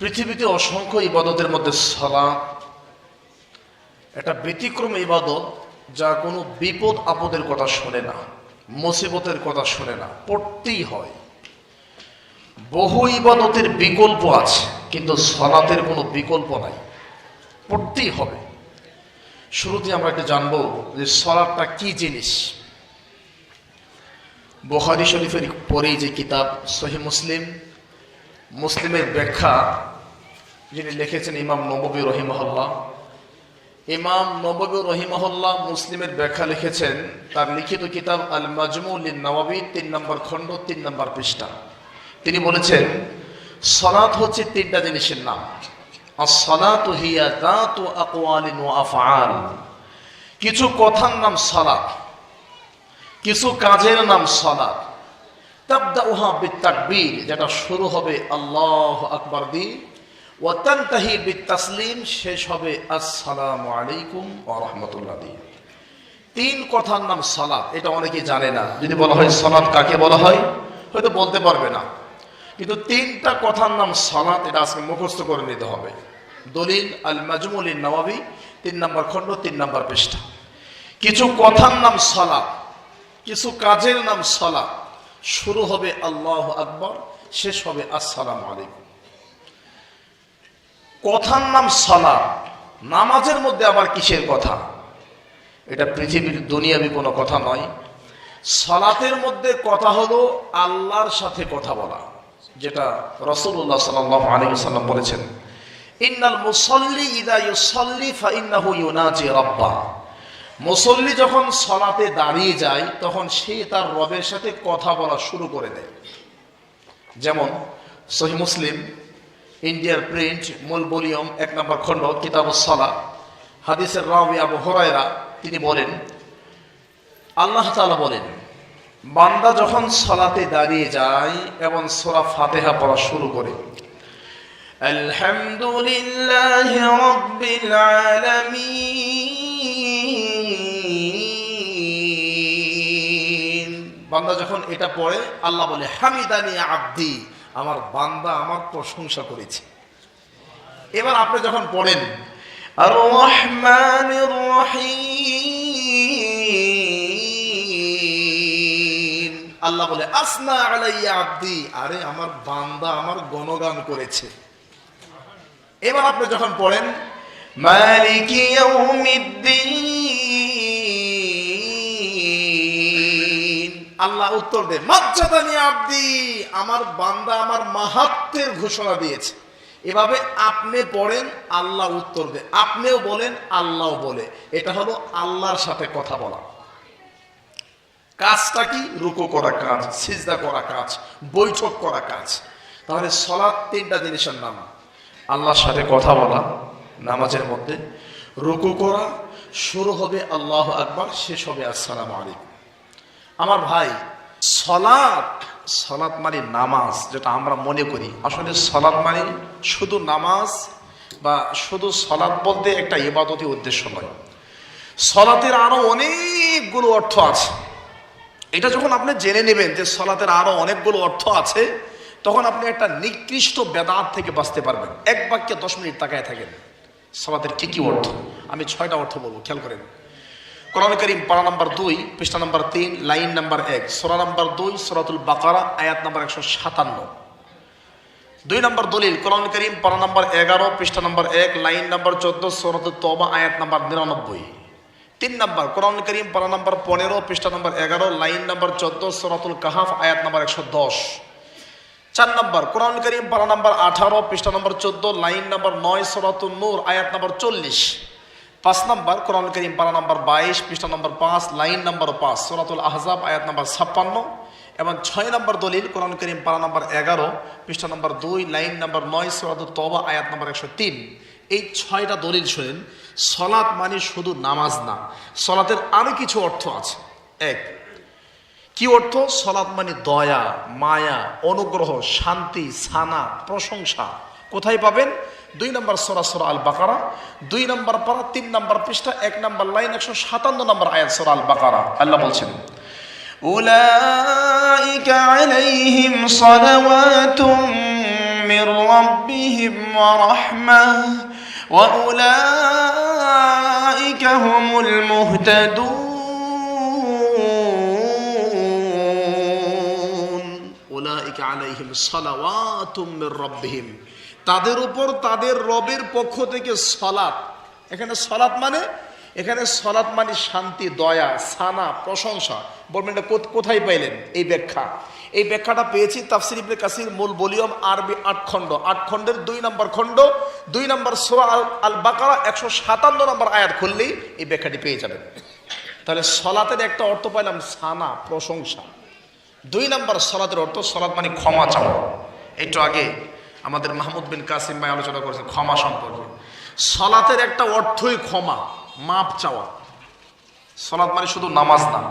পৃথিবীতে অসংখ্য ইবাদতের মধ্যে সলা একটা ব্যতিক্রম ইবাদত যা কোনো বিপদ আপদের কথা শোনে না, মুসিবতের কথা শোনে না, পড়তেই হয়। বহু ইবাদতের বিকল্প আছে, কিন্তু সলাতের কোনো বিকল্প নাই, পড়তেই হবে। শুরুতে আমরা একটু জানব যে সলাটটা কি জিনিস। বোহারি শরীফের পরেই যে কিতাব সহি মুসলিম মুসলিমের ব্যাখ্যা যিনি লিখেছেন ইমাম নববী রহিমহল্লা ইমাম নববী রহিমহল্লা মুসলিমের ব্যাখ্যা লিখেছেন, তার লিখিত কিতাব আল মাজমুল নবাবী তিন নম্বর খণ্ড, তিন নম্বর পৃষ্ঠা। তিনি বলেছেন সলাত হচ্ছে তিনটা জিনিসের নাম। আর হিয়া দাঁত ও আফআল। কিছু কথার নাম সলাত কিছু কাজের নাম সলাত তাবদাউহা বিত্তাকবীর যেটা শুরু হবে আল্লাহ আকবার দি ওয়াতানতাহি বিত্তাসলিম শেষ হবে আসসালামু আলাইকুম ওয়া রাহমাতুল্লাহ দিয়ে। তিন কথার নাম সালাত, এটা অনেকে জানে না। যদি বলা হয় সালাত, কাকে বলা হয়? হয়তো বলতে পারবে না। কিন্তু তিনটা কথার নাম সালাত, এটা আজকে মুখস্থ করে নিতে হবে। দলিল আল মাজমুল নবাবী তিন নম্বর খণ্ড, তিন নম্বর পৃষ্ঠা। কিছু কথার নাম সালাত, কিছু কাজের নাম সালাত শুরু হবে আল্লাহ আকবর, শেষ হবে আসসালাম আলাইকুম। কথার নাম সালাত, নামাজের মধ্যে আবার কিসের কথা? এটা পৃথিবীর দুনিয়াবি কোনো কথা নয়। সালাতের মধ্যে কথা হলো আল্লাহর সাথে কথা বলা, যেটা রসুল্লাহ সাল্লাহ আলী সাল্লাম বলেছেন। ইন্নাল মুসল্লি ইদা ইউসল্লি ফা ইন্নাহু ইউনাজি রাব্বা মুসল্লি যখন সলাতে দাঁড়িয়ে যায়, তখন সে তার রবের সাথে কথা বলা শুরু করে দেয়। যেমন সহি মুসলিম, ইন্ডিয়ার প্রিন্ট, মূল বলিয়ম এক নম্বর খণ্ড কিতাব সলা হাদিসের রাবি আবু হরাইরা তিনি বলেন, আল্লাহ তাআলা বলেন, বান্দা যখন সলাতে দাঁড়িয়ে যায়, এবং সোরা ফাতেহা পড়া শুরু করে, আলহামদুলিল্লাহ রাব্বিল আলামিন। বান্দা যখন এটা পড়ে, আল্লাহ বলে, হামিদানি আব্দি, আমার বান্দা আমার প্রশংসা করেছে। এবার আপনি যখন পড়েন আল্লাহ বলে, আসনা আলাইয়া আব্দি। আরে, আমার বান্দা আমার গণগান করেছে। এবার আপনি যখন পড়েন, মালিকি ইয়াউমিদ্দিন। আল্লাহ উত্তর দেয় মর্যাদা নিয়ে আব্দি, আমার বান্দা আমার মাহাত্মের ঘোষণা দিয়েছে। এভাবে আপনি পড়েন, আল্লাহ উত্তর দেন। আপনিও বলেন আল্লাহ বলে। এটা হলো আল্লাহর সাথে কথা বলা। কাজটা কি? রুকু করা কাজ, সিজদা করা কাজ, বৈঠক করা কাজ। তাহলে সলাৎ তিনটা জিনিসের নাম। আল্লাহর সাথে কথা বলা, নামাজের মধ্যে। রুকু করা, শুরু হবে আল্লাহ আকবার, শেষ হবে আসসালাম আলাইকুম। আমার ভাই, সলাৎ সলাৎ মানে নামাজ, যেটা আমরা মনে করি। আসলে সলাৎ মানে শুধু নামাজ বা শুধু সলাৎ বলতে একটা ইবাদতি উদ্দেশ্য নয়। সলাতের আরও অনেকগুলো অর্থ আছে। এটা যখন আপনি জেনে নেবেন যে সলাতের আরও অনেকগুলো অর্থ আছে, তখন আপনি একটা নিকৃষ্ট বেদাত থেকে বাঁচতে পারবেন। এক বাক্যে দশ মিনিট তাকায় থাকেন। সলাতের কি কি অর্থ। আমি ছয়টা অর্থ বলব, খেয়াল করেন। কোরআন করিম পারা নাম্বার দুই, পৃষ্ঠা নাম্বার তিন, লাইন নাম্বার এক, সোরা নাম্বার দুই, সোরাতুল বাকারা, আয়াত নাম্বার একশো সাতান্ন। দুই নম্বর দলিল, কোরআন করিম পারা নাম্বার এগারো, পৃষ্ঠা নাম্বার এক, লাইন নাম্বার চোদ্দ সোরাতুল তবা আয়াত নাম্বার নিরানব্বই। তিন নম্বর, কোরআন করিম পারা নাম্বার পনেরো, পৃষ্ঠা নাম্বার এগারো, লাইন নাম্বার চোদ্দ, সোরাতুল কাহাফ, আয়াত নাম্বার একশো দশ। চার নম্বর, কোরআন করিম পারা নাম্বার আঠারো, পৃষ্ঠা নম্বর চোদ্দ, লাইন নাম্বার নয় সোরাতুল নূর, আয়াত নাম্বার চল্লিশ। পাঁচ নম্বর কোরআন করিম পারা নাম্বার বাইশ, পৃষ্ঠা নম্বর পাঁচ, লাইন নম্বর পাঁচ, সোরাতুল আহজাব, আয়াত নম্বর ছাপ্পান্ন এবং ছয় নম্বর দলিল কোরআন করিম পারা নাম্বার এগারো, পৃষ্ঠা নম্বর দুই, লাইন নাম্বার নয় সোরাতুল তবা আয়াত নম্বর একশো তিন। এই ছয়টা দলিল শোনেন, সলাৎ মানে শুধু নামাজ না, সলাতের আরও কিছু অর্থ আছে। এক, কি অর্থ? সলাৎ মানে দয়া, মায়া, অনুগ্রহ, শান্তি, সানা, প্রশংসা। কোথায় পাবেন? দুই নম্বর সোরা সোরা আল বাকারা দুই নম্বর পারা তিন নম্বর পৃষ্ঠা এক নম্বর লাইন একশো সাতান্ন নম্বর আয়াত সোরা আল বাকারা আল্লাহ বলছেন أولئك عليهم صلوات من ربهم ورحمة وأولئك هم المهتدون তাদের উপর তাদের রবের পক্ষ থেকে সলাৎ এখানে সলাৎ মানে? এখানে সলাৎ মানে শান্তি, দয়া, সানা, প্রশংসা। বলবেন এটা কোথায় পাইলেন? এই ব্যাখ্যা। এই ব্যাখ্যাটা পেয়েছি তাফসির ইবনে কাসির মূল বলিয়ম আরবি আট খণ্ড। আট খণ্ডের দুই নম্বর খণ্ড, দুই নম্বর সোয়া আল- আল বাকারা একশো সাতান্ন নম্বর আয়াত খুললেই এই ব্যাখ্যাটি পেয়ে যাবেন। তাহলে সলাতের একটা অর্থ পাইলাম সানা, প্রশংসা। দুই নম্বর সলাতের অর্থ সলাৎ মানে ক্ষমা চাওয়া একটু আগে আমাদের মাহমুদ বিন কাসিম ভাই আলোচনা করেছেন ক্ষমা সম্পর্কে সলাতের একটা অর্থই ক্ষমা মাপ চাওয়া সলাৎ মানে শুধু নামাজ না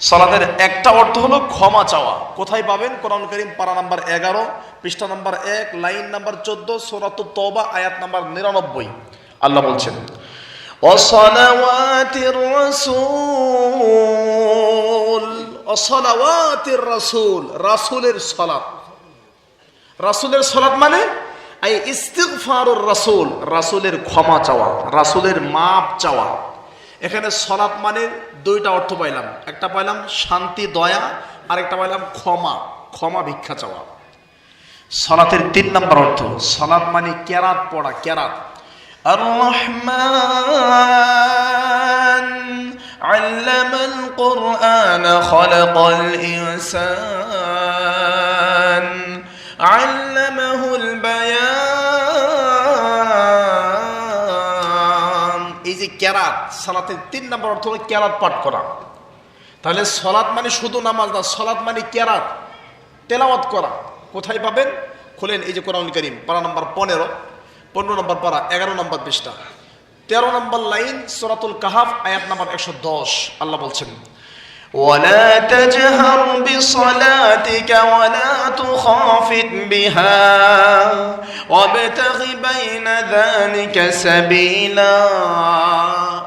সলাতের একটা অর্থ হলো ক্ষমা চাওয়া কোথায় পাবেন কোরআন করিম পারা নাম্বার এগারো পৃষ্ঠা নাম্বার এক লাইন নাম্বার চোদ্দ সোরাত তবা আয়াত নাম্বার নিরানব্বই আল্লাহ বলছেন وصلوات الرسول অসলাওয়াতের রাসুল, রাসুলের সলাপ রাসুলের সলাপ মানে? এই ইস্তিকফারুর রাসুল, রাসুলের ক্ষমা চাওয়া, রাসুলের মাপ চাওয়া। এখানে সলাপ মানে দুইটা অর্থ পাইলাম। একটা পাইলাম শান্তি, দয়া আর একটা পাইলাম ক্ষমা ক্ষমা, ভিক্ষা চাওয়া। সলাতের তিন নম্বর অর্থ। সলাপ মানে কেরাত পড়া, কেরাত। আর علم القرآن خلق الإنسان علمه البيان এই যে কেরাত সালাতের তিন নম্বর অর্থ হলো কেরাত পাঠ করা তাহলে সলাৎ মানে শুধু নামাজ না সলাৎ মানে কেরাত তেলাওয়াত করা কোথায় পাবেন খোলেন এই যে কোরআন করিম পারা নম্বর পনেরো পনেরো নম্বর পারা এগারো নম্বর পৃষ্ঠা তেরো নম্বর লাইন সরাতুল কাহাফ আয়াত নম্বর একশো দশ আল্লাহ বলছেন ولا تجهر بصلاتك ولا تخافت بها وابتغ بين ذلك سبيلا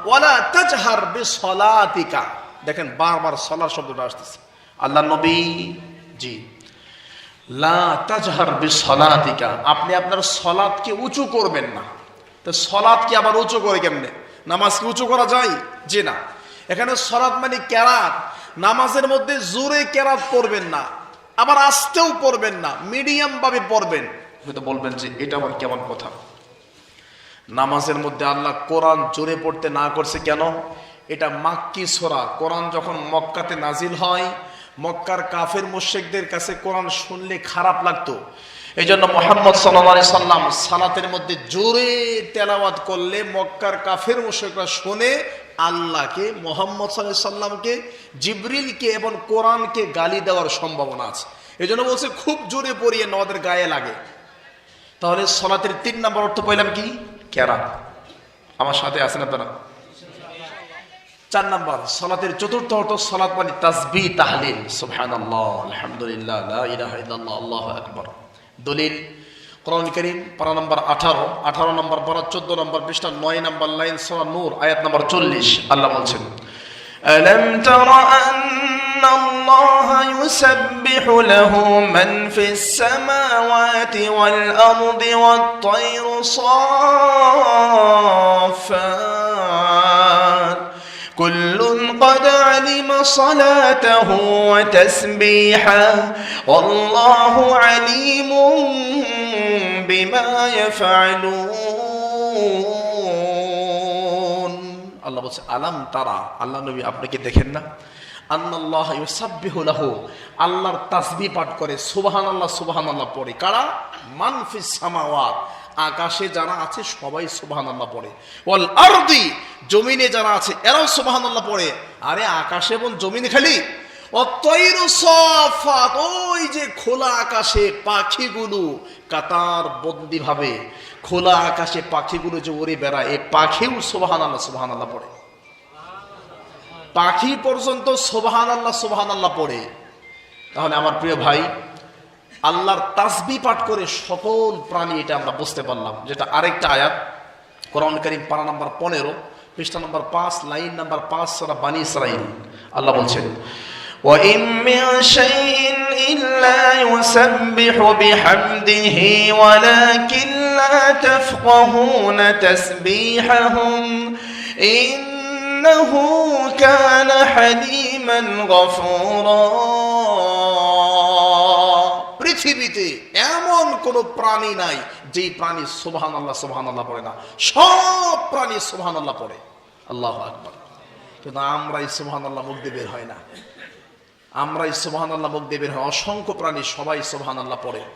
ওয়ালা তাজহার বিসলাতিকা দেখেন বারবার সলার শব্দটা আসতেছে আল্লাহ নবী জি লা তাজহার বিসলাতিকা আপনি আপনার সলাতকে উঁচু করবেন না তো সলাতকে আবার উঁচু করে কেমনে? নামাজ কি উঁচু করা যায়? জি না। এখানে সলাত মানে কেরাত। নামাজের মধ্যে জোরে কেরাত পড়বেন না, আবার আসতেও পড়বেন না মিডিয়াম ভাবে পড়বেন। হয়তো বলবেন যে এটা আমার কেমন কথা? নামাজের মধ্যে আল্লাহ কোরআন জোরে পড়তে না করছে কেন? এটা মাক্কি সোরা। কোরআন যখন মক্কাতে নাজিল হয়, মক্কার কাফের মুশেকদের কাছে কোরআন শুনলে খারাপ লাগতো। এই জন্য মোহাম্মদ সাল্লি সাল্লাম সালাতের মধ্যে জোরে তেলাওয়াত করলে মক্কার কাফের মুশেকরা শুনে আল্লাহকে, মোহাম্মদ সাল্লাহ সাল্লামকে, জিবরিলকে এবং কোরআনকে গালি দেওয়ার সম্ভাবনা আছে। এই জন্য বলছে খুব জোরে পড়িয়ে নদের গায়ে লাগে। তাহলে সলাতের তিন নম্বর অর্থ পাইলাম কি? কেরাত। আমার সাথে আছেন আপনারা? চার নম্বর, সলাতের চতুর্থ অর্থ সলাত মানে তাসবি তাহলিল। সুবহানাল্লাহ, আলহামদুলিল্লাহ, লা ইলাহা ইল্লাল্লাহ, আল্লাহু আকবার। দলিল কোরআন করিম পারা নম্বর আঠারো আঠারো নম্বর পারা চোদ্দ নম্বর পৃষ্ঠা নয় নম্বর লাইন সূরা নূর আয়াত নম্বর চল্লিশ আল্লাহ বলছেন ألم تر أن الله يسبح له من في السماوات والأرض والطير صافات كل قد علم صلاته وتسبيحه والله عليم بما يفعلون আল্লাহ বলছে আলাম তারা আল্লাহ নবী আপনি কি দেখেন না আন্নাল্লাহ ইউসাব্বিহু লাহু আল্লাহর তাসবিহ পাঠ করে সুবহান আল্লাহ সুবহান আল্লাহ পড়ে কারা মানফিস সামাওয়াত আকাশে যারা আছে, সবাই সুবহান পড়ে। ওয়াল আরদি, জমিনে যারা আছে, এরাও সুবহান পড়ে। আরে আকাশে এবং জমিনে খালি। ওই যে খোলা আকাশে পাখিগুলো, কাতার বন্দি ভাবে। খোলা আকাশে পাখিগুলো যে উড়ে বেড়ায় এই পাখিও সোবাহান আল্লাহ পড়ে। পাখি পর্যন্ত সোবাহান আল্লাহ পড়ে। তাহলে আমার প্রিয় ভাই আল্লাহর তাসবি পাঠ করে সকল প্রাণী এটা আমরা বুঝতে পারলাম যেটা আরেকটা আয়াত কোরআন করিম পারা নাম্বার পনেরো পৃষ্ঠা নাম্বার পাঁচ লাইন নাম্বার পাঁচ সারা বানি ইসরাইল আল্লাহ বলছেন وإن من شيء إلا يسبح بحمده ولكن لا تفقهون تسبيحهم إنه كان حليما غفورا কোন প্রাণী নাই, যেই প্রাণী সোহান আল্লাহ সোহান আল্লাহ পড়ে না। সব প্রাণী সোহান আল্লাহ পড়ে। আল্লাহ আকবর। কিন্তু আমরাই সোহান আল্লাহ মুখ দিয়ে বের হয় না। আমরাই সোহান আল্লাহ মুখ দিয়ে বের হয়। অসংখ্য প্রাণী সবাই সোহান আল্লাহ পড়ে।